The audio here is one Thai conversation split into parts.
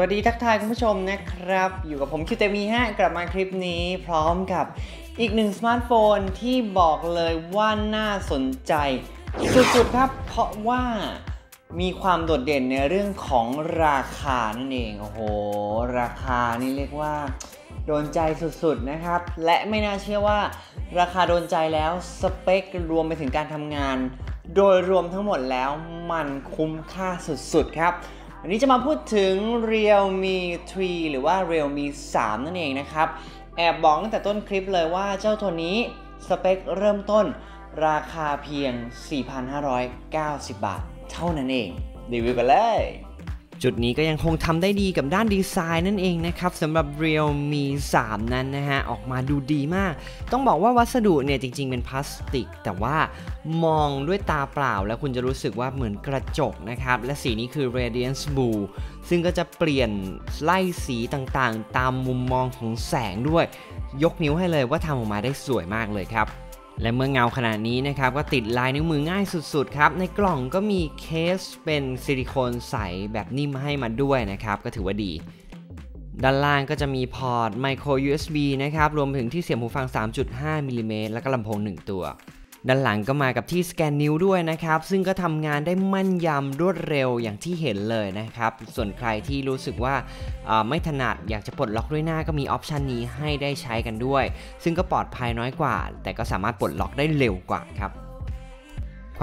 สวัสดีทักทายคุณผู้ชมนะครับ อยู่กับผมคิวเตมีฮะกลับมาคลิปนี้พร้อมกับอีกหนึ่งสมาร์ทโฟนที่บอกเลยว่าน่าสนใจ สุดๆครับเพราะว่ามีความโดดเด่นในเรื่องของราคานั่นเองโอ้โห ราคานี่เรียกว่า โดนใจสุดๆนะครับ และไม่น่าเชื่อว่า ราคาโดนใจแล้วสเปครวมไปถึงการทำงาน โดยรวมทั้งหมดแล้วมันคุ้มค่าสุดๆครับ วันนี้จะมาพูดถึง Realme 3 หรือว่า Realme 3 นั่นเองนะครับ แอบบอกตั้งแต่ต้นคลิปเลยว่าเจ้าตัวนี้สเปคเริ่มต้นราคาเพียง 4,590 บาท เท่านั้นเอง รีวิวกันเลย จุดนี้ก็ยังคงทำได้ดีกับด้านดีไซน์นั่นเองนะครับสำหรับ Realme 3 นั้นนะฮะ ออกมาดูดีมาก ต้องบอกว่าวัสดุเนี่ยจริง ๆ เป็นพลาสติก แต่ว่ามองด้วยตาเปล่าแล้วคุณจะรู้สึกว่าเหมือนกระจกนะครับ และสีนี้คือ Radiance Blue ซึ่งก็จะเปลี่ยนไล่สีต่างๆ ตามมุมมองของแสงด้วย ยกนิ้วให้เลยว่าทำออกมาได้สวยมากเลยครับ และเมื่อเงาขนาดนี้นะครับก็ติดลายนิ้วมือง่ายสุดๆครับในกล่องก็มีเคสเป็นซิลิโคนใสแบบนิ่มให้มาด้วยนะครับก็ถือว่าดี ด้านล่างก็จะมีพอร์ตไมโคร USB นะครับรวมถึงที่เสียบหูฟัง 3.5มิลลิเมตรและก็ลำโพง 1 ตัว ด้านหลังก็มากับที่สแกนนิ้วด้วยนะครับ ซึ่งก็ทำงานได้มั่นยำรวดเร็วอย่างที่เห็นเลยนะครับ ส่วนใครที่รู้สึกว่าไม่ถนัดอยากจะปลดล็อกด้วยหน้าก็มีออปชันนี้ให้ได้ใช้กันด้วย ซึ่งก็ปลอดภัยน้อยกว่า แต่ก็สามารถปลดล็อกได้เร็วกว่าครับ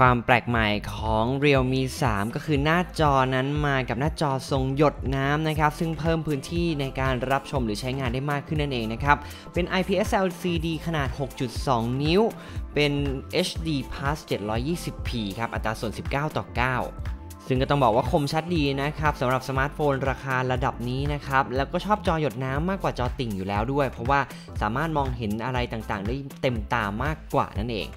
ความแปลกใหม่ของ Realme 3 ก็คือหน้าจอนั้นมากับหน้าจอทรงหยดน้ำนะครับ ซึ่งเพิ่มพื้นที่ในการรับชมหรือใช้งานได้มากขึ้นนั่นเองนะครับ เป็น IPS LCD ขนาด 6.2 นิ้ว เป็น HD Plus 720p ครับ อัตราส่วน 19 ต่อ 9ซึ่งก็ต้องบอกว่าคมชัดดีนะครับสำหรับสมาร์ทโฟนราคาระดับนี้นะครับ แล้วก็ชอบจอหยดน้ำมากกว่าจอติ่งอยู่แล้วด้วย เพราะว่าสามารถมองเห็นอะไรต่างๆ ได้เต็มตามากกว่านั่นเอง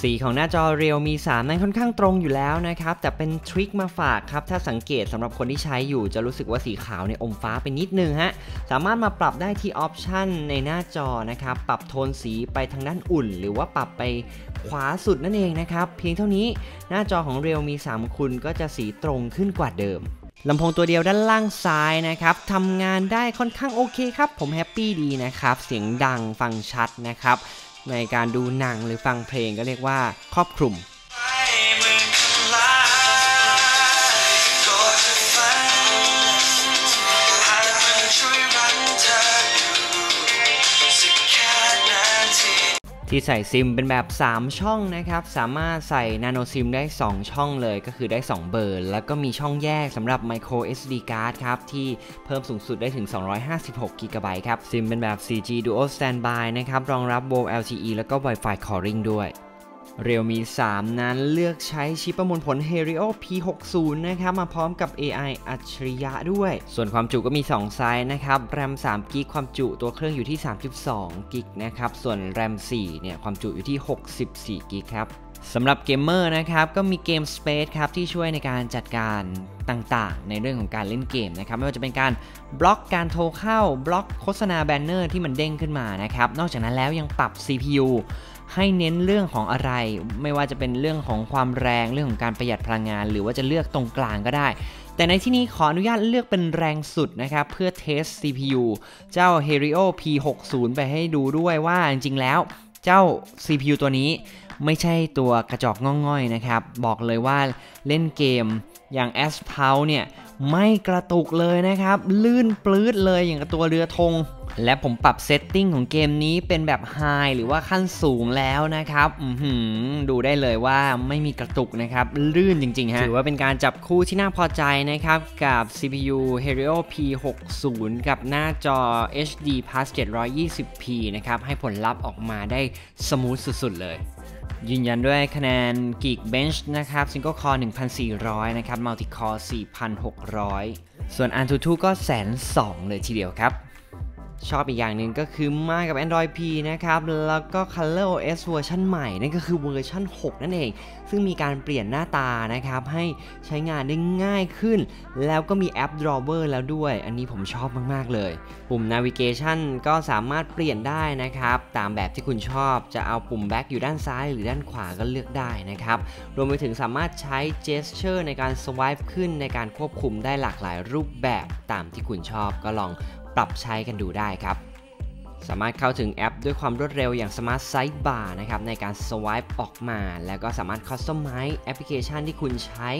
สีของหน้าจอ Realme 3นั้นค่อนข้างตรงอยู่แล้วนะครับ แต่เป็นทริคมาฝากครับ ถ้าสังเกตสำหรับคนที่ใช้อยู่จะรู้สึกว่าสีขาวในอมฟ้าไปนิดนึงฮะ สามารถมาปรับได้ที่ออปชันในหน้าจอนะครับ ปรับโทนสีไปทางด้านอุ่น หรือว่าปรับไปขวาสุดนั่นเองนะครับ เพียงเท่านี้หน้าจอของ Realme 3คุณก็จะสีตรงขึ้นกว่าเดิมลำโพงตัวเดียวด้านล่างซ้ายนะครับทำงานได้ค่อนข้างโอเคครับ ผมแฮปปี้ดีนะครับ เสียงดังฟังชัดนะครับ ในการดูหนังหรือฟังเพลงก็เรียกว่าครอบคลุม ที่ใส่ซิมเป็นแบบ 3 ช่องนะครับ สามารถใส่นาโนซิมได้ 2 ช่องเลยก็คือได้ 2 เบอร์ แล้วก็มีช่องแยกสำหรับ Micro SD card ครับ ที่เพิ่มสูงสุดได้ถึง 256 g b ครับ ซิมเป็นแบบ 4G Dual Standby นะครับ รองรับ VoLTE แล้วก็ Wi-Fi Calling ด้วย Realme 3นั้นเลือกใช้ชิปประมวลผล Helio P60 นะครับ มาพร้อมกับ AI อัจฉริยะด้วย ส่วนความจุก็มี 2 ไซส์นะครับ RAM 3 g b ความจุตัวเครื่องอยู่ที่ 32 g b นะครับ ส่วน RAM 4เนี่ยความจุอยู่ที่ 64 g b ครับสำหรับเกมเมอร์นะครับ ก็มีเกม Space ครับ ที่ช่วยในการจัดการต่างๆ ในเรื่องของการเล่นเกมนะครับ ไม่ว่าจะเป็นการบล็อกการโทรเข้า บล็อกโฆษณาแบนเนอร์ที่มันเด้งขึ้นมานะครับ นอกจากนั้นแล้วยังปรับ CPU ให้เน้นเรื่องของอะไร ไม่ว่าจะเป็นเรื่องของความแรงเรื่องของการประหยัดพลังงาน หรือว่าจะเลือกตรงกลางก็ได้ แต่ในที่นี้ขออนุญาตเลือกเป็นแรงสุดนะครับ เพื่อเทส CPU เจ้า Helio P60 ไปให้ดูด้วยว่าจริงๆแล้วเจ้า CPU ตัวนี้ไม่ใช่ตัวกระจอกง่อยๆนะครับ บอกเลยว่าเล่นเกม อย่าง a s p a l เนี่ยไม่กระตุกเลยนะครับ ลื่นปลื้ดเลยอย่างกับตัวเรือธง และผมปรับเซตติ้งของเกมนี้เป็นแบบไฮหรือว่าขั้นสูงแล้วนะครับดูได้เลยว่าไม่มีกระตุกนะครับ ลื่นจริงๆฮะถือว่าเป็นการจับคู่ที่น่าพอใจนะครับ กับ CPU Helio P60 กับหน้าจอ HD Plus 720p นะครับ ให้ผลลัพธ์ออกมาได้สมูทสุดๆเลย ยืนยันด้วยคะแนน Geekbench นะครับ Single Core 1,400 นะครับ Multi Core 4,600 ส่วน Antutu ก็แสนสองเลยทีเดียวครับ ชอบอีกอย่างหนึ่งก็คือมากับ Android P นะครับ แล้วก็ Color OS เวอร์ชันใหม่ นั่นก็คือเวอร์ชัน6 นั่นเอง ซึ่งมีการเปลี่ยนหน้าตานะครับ ให้ใช้งานได้ง่ายขึ้น แล้วก็มีแอป Drawer แล้วด้วย อันนี้ผมชอบมาก ๆ เลย ปุ่ม Navigation ก็สามารถเปลี่ยนได้นะครับ ตามแบบที่คุณชอบจะเอาปุ่ม Back อยู่ด้านซ้าย หรือด้านขวาก็เลือกได้นะครับ รวมไปถึงสามารถใช้ Gesture ในการ Swipe ขึ้นในการควบคุมได้หลากหลายรูปแบบตามที่คุณชอบก็ลอง ปรับใช้กันดูได้ครับ สามารถเข้าถึงแอปด้วยความรวดเร็วอย่าง Smart Sidebar นะครับในการ swipe ออกมา แล้วก็สามารถ customize แอปพลิเคชันที่คุณใช้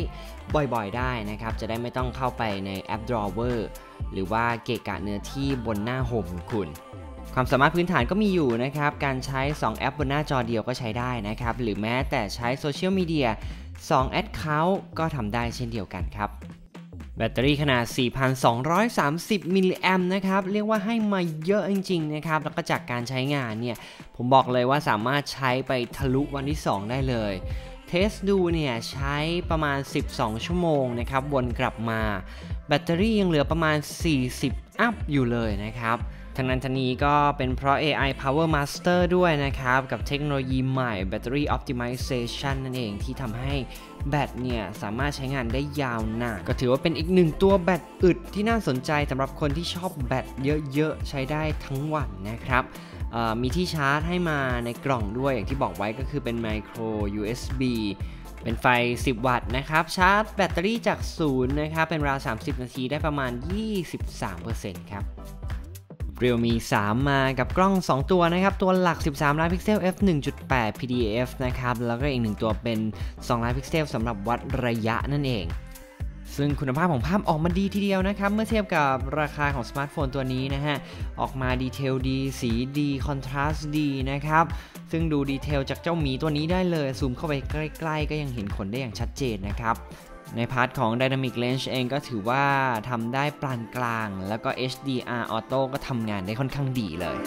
บ่อยๆ ได้นะครับ จะได้ไม่ต้องเข้าไปในแอป Drawer หรือว่าเกะกะเนื้อที่บนหน้าโฮมของคุณความสามารถพื้นฐานก็มีอยู่นะครับ การใช้ 2 แอปบนหน้าจอเดียวก็ใช้ได้นะครับ หรือแม้แต่ใช้โซเชียลมีเดีย2 Account ก็ทำได้เช่นเดียวกันครับ แบตเตอรี่ขนาด 4,230 มิลลิแอมนะครับ เรียกว่าให้มาเยอะจริงๆนะครับ แล้วก็จากการใช้งานเนี่ย ผมบอกเลยว่าสามารถใช้ไปทะลุวันที่ 2 ได้เลย เทสดูเนี่ย ใช้ประมาณ 12 ชั่วโมงนะครับ วนกลับมา แบตเตอรี่ยังเหลือประมาณ 40 อัพอยู่เลยนะครับ ทั้งนั้นทั้งนี้ก็เป็นเพราะ AI Power Master ด้วยนะครับ กับเทคโนโลยีใหม่ Battery Optimization นั่นเองที่ทำให้แบตเนี่ย สามารถใช้งานได้ยาวนานก็ถือว่าเป็นอีกหนึ่งตัวแบตอึดที่น่าสนใจสำหรับคนที่ชอบแบตเยอะๆ ใช้ได้ทั้งวันนะครับมีที่ชาร์จให้มาในกล่องด้วยอย่างที่บอกไว้ก็คือเป็น Micro USB เป็นไฟ 10 วัตต์นะครับ ชาร์จแบตเตอรี่จากศูนย์นะครับ เป็นราว 30 นาทีได้ประมาณ 23%ครับ Realme 3มากับกล้อง 2 ตัวนะครับ ตัวหลัก 13 ล้านพิกเซล f 1.8 pdf นะครับ แล้วก็อีกหนึ่งตัวเป็น 2 ล้านพิกเซลสำหรับวัดระยะนั่นเอง ซึ่งคุณภาพของภาพออกมาดีทีเดียวนะครับ เมื่อเทียบกับราคาของสมาร์ทโฟนตัวนี้นะฮะ ออกมาดีเทลดี สีดี คอนทราสต์ดีนะครับ ซึ่งดูดีเทลจากเจ้าหมีตัวนี้ได้เลย ซูมเข้าไปใกล้ ๆ ก็ยังเห็นขนได้อย่างชัดเจนนะครับ ในพาร์ทของ Dynamic Range เองก็ถือว่าทำได้ปานกลาง แล้วก็ HDR Auto ก็ทำงานได้ค่อนข้างดีเลย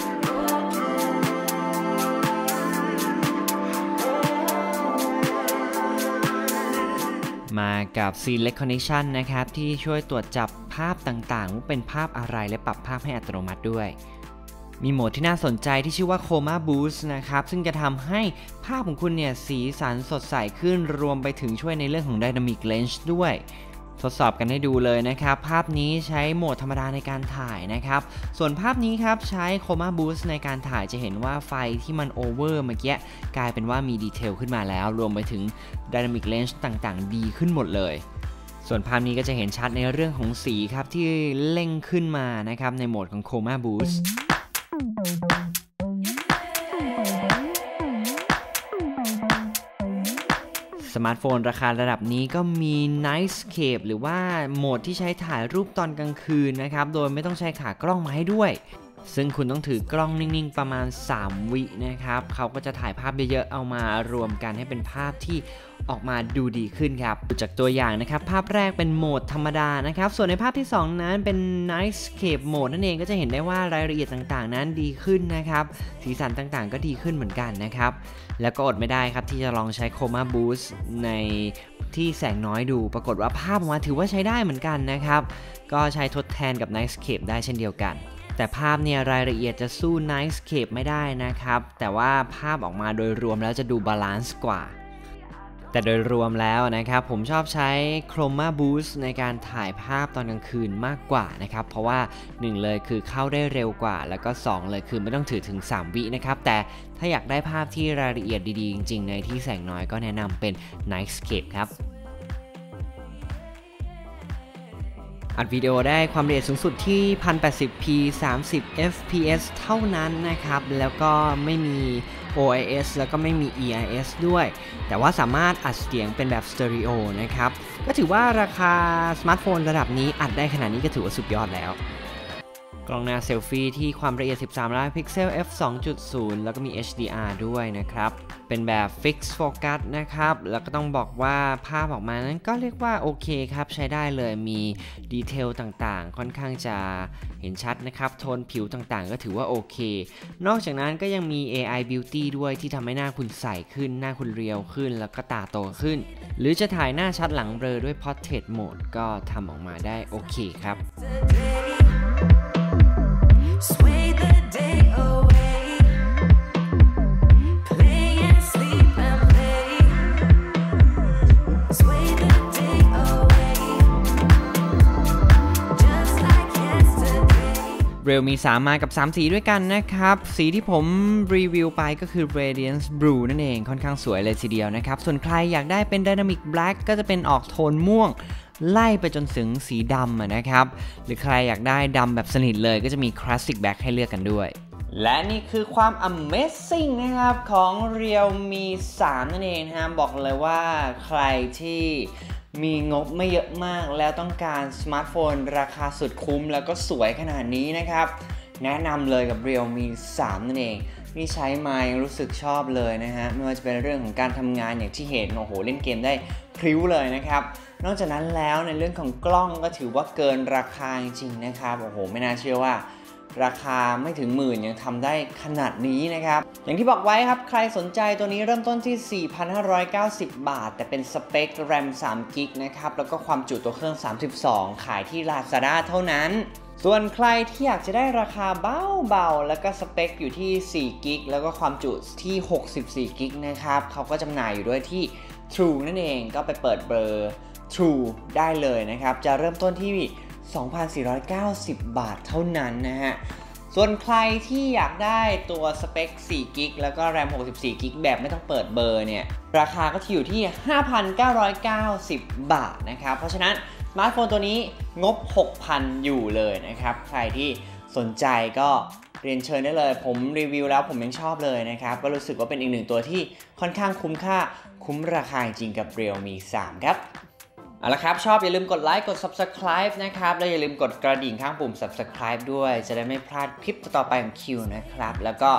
มากับ Scene Recognition นะครับ ที่ช่วยตรวจจับภาพต่างๆ ว่าเป็นภาพอะไรและปรับภาพให้อัตโนมัติด้วย มีโหมดที่น่าสนใจที่ชื่อว่า Chroma Boost นะครับ ซึ่งจะทำให้ภาพของคุณเนี่ยสีสันสดใสขึ้นรวมไปถึงช่วยในเรื่องของ Dynamic Range ด้วย ทดสอบกันให้ดูเลยนะครับ ภาพนี้ใช้โหมดธรรมดาในการถ่ายนะครับ ส่วนภาพนี้ครับใช้ Chroma Boost ในการถ่ายจะเห็นว่าไฟที่มันโอเวอร์เมื่อกี้กลายเป็นว่ามีดีเทลขึ้นมาแล้ว รวมไปถึง Dynamic Range ต่างๆ ดีขึ้นหมดเลยส่วนภาพนี้ก็จะเห็นชัดในเรื่องของสีครับที่เล่งขึ้นมานะครับในโหมดของ Chroma Boost สมาร์ทโฟนราคาระดับนี้ก็มี Nightscape หรือว่าโหมดที่ใช้ถ่ายรูปตอนกลางคืนนะครับ โดยไม่ต้องใช้ขากล้องมาให้ด้วย ซึ่งคุณต้องถือกล้องนิ่งๆ ประมาณ 3 วินะครับเขาก็จะถ่ายภาพเยอะๆ เอามารวมกันให้เป็นภาพที่ออกมาดูดีขึ้นครับจากตัวอย่างนะครับ ภาพแรกเป็นโหมดธรรมดานะครับ ส่วนในภาพที่ 2 นั้นเป็น Nightscape โหมดนั่นเองก็จะเห็นได้ว่ารายละเอียดต่างๆ นั้นดีขึ้นนะครับ สีสันต่างๆ ก็ดีขึ้นเหมือนกันนะครับ แล้วก็อดไม่ได้ครับที่จะลองใช้ Chroma Boost ในที่แสงน้อยดู ปรากฏว่าภาพออกมาถือว่าใช้ได้เหมือนกันนะครับ ก็ใช้ทดแทนกับ Nightscape ได้เช่นเดียวกัน แต่ภาพเนี่ยรายละเอียดจะสู้ Nightscape ไม่ได้นะครับ แต่ว่าภาพออกมาโดยรวมแล้วจะดูบาลานซ์กว่า แต่โดยรวมแล้วนะครับ ผมชอบใช้ Chroma Boost ในการถ่ายภาพตอนกลางคืนมากกว่านะครับ เพราะว่า 1 เลยคือเข้าได้เร็วกว่า แล้วก็ 2 เลยคือไม่ต้องถือถึง 3 วินะครับ แต่ถ้าอยากได้ภาพที่รายละเอียดดีๆ จริงๆ ในที่แสงน้อยก็แนะนำเป็น Nightscape ครับ อัดวิดีโอได้ความละเอียดสูงสุดที่ 1080p 30 fps เท่านั้นนะครับ แล้วก็ไม่มี OIS แล้วก็ไม่มี EIS ด้วย แต่ว่าสามารถอัดเสียงเป็นแบบสเตอริโอนะครับ ก็ถือว่าราคาสมาร์ทโฟนระดับนี้อัดได้ขนาดนี้ก็ถือว่าสุดยอดแล้ว กล้องหน้าเซลฟี่ที่ความละเอียด 13 ล้านพิกเซล f 2.0 แล้วก็มี HDR ด้วยนะครับ เป็นแบบ Fix Focus นะครับ แล้วก็ต้องบอกว่าภาพออกมานั้นก็เรียกว่าโอเคครับ ใช้ได้เลยมีดีเทลต่างๆ ค่อนข้างจะเห็นชัดนะครับ โทนผิวต่างๆ ก็ถือว่าโอเค นอกจากนั้นก็ยังมี AI Beauty ด้วยที่ทำให้หน้าคุณใสขึ้น หน้าคุณเรียวขึ้น แล้วก็ตาโตขึ้น หรือจะถ่ายหน้าชัดหลังเบลอด้วย Portrait Mode ก็ทำออกมาได้โอเคครับ Realme 3มากับ 3 สีด้วยกันนะครับ สีที่ผมรีวิวไปก็คือ Radiance Blue นั่นเองค่อนข้างสวยเลยทีเดียวนะครับ ส่วนใครอยากได้เป็น Dynamic Black ก็จะเป็นออกโทนม่วง ไล่ไปจนถึงสีดำนะครับ หรือใครอยากได้ดำแบบสนิทเลยก็จะมี Classic Black ให้เลือกกันด้วยและนี่คือความ Amazing นะครับ ของ Realme 3 นั่นเองนะฮะบอกเลยว่าใครที่ มีงบไม่เยอะมากแล้วต้องการสมาร์ทโฟน ราคาสุดคุ้มแล้วก็สวยขนาดนี้นะครับ แนะนำเลยกับ Realme 3 นั่นเองนี่ใช้มายังรู้สึกชอบเลยนะฮะ ไม่ว่าจะเป็นเรื่องของการทำงานอย่างที่เห็นโอ้โห เล่นเกมได้พริ้วเลยนะครับ นอกจากนั้นแล้วในเรื่องของกล้องก็ถือว่าเกินราคาจริงๆนะครับโอ้โห ไม่น่าเชื่อว่า ราคาไม่ถึงหมื่นยังทำได้ขนาดนี้นะครับ อย่างที่บอกไว้ครับ ใครสนใจตัวนี้เริ่มต้นที่ 4,590 บาท แต่เป็นสเปค RAM 3 g b นะครับ แล้วก็ความจุตัวเครื่อง 32 ขายที่ Lazada เท่านั้น ส่วนใครที่อยากจะได้ราคาเบาๆ แล้วก็สเปคอยู่ที่4 g b แล้วก็ความจุที่64 g b นะครับเขาก็จำหน่ายอยู่ด้วยที่ True นั่นเองก็ไปเปิดเบอร์ True ได้เลยนะครับ จะเริ่มต้นที่ 2,490 บาทเท่านั้นนะฮะ ส่วนใครที่อยากได้ตัวสเปค4กิกแล้วก็ RAM 64กิกแบบไม่ต้องเปิดเบอร์เนี่ย ราคาก็จะอยู่ที่ 5,990 บาทนะครับ เพราะฉะนั้นสมาร์ทโฟนตัวนี้งบ 6,000 อยู่เลยนะครับ ใครที่สนใจก็เรียนเชิญได้เลย ผมรีวิวแล้วผมยังชอบเลยนะครับ ก็รู้สึกว่าเป็นอีกหนึ่งตัวที่ค่อนข้างคุ้มค่าคุ้มราคาจริงกับ Realme 3ครับ เอาละครับ ชอบอย่าลืมกดไลค์กด Subscribe นะครับ และอย่าลืมกดกระดิ่งข้างปุ่ม Subscribe ด้วย จะได้ไม่พลาดคลิปต่อไปของคิวนะครับ แล้วก็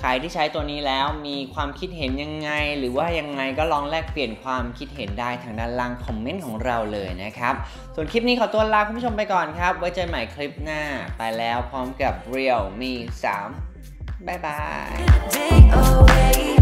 ใครที่ใช้ตัวนี้แล้วมีความคิดเห็นยังไง หรือว่ายังไงก็ลองแลกเปลี่ยนความคิดเห็นได้ทางด้านล่างคอมเมนต์ของเราเลยนะครับ ส่วนคลิปนี้ขอตัวลาคุณผู้ชมไปก่อนครับ ไว้เจอกันใหม่คลิปหน้าไปแล้วพร้อมกับ Real Me 3บ๊ายบาย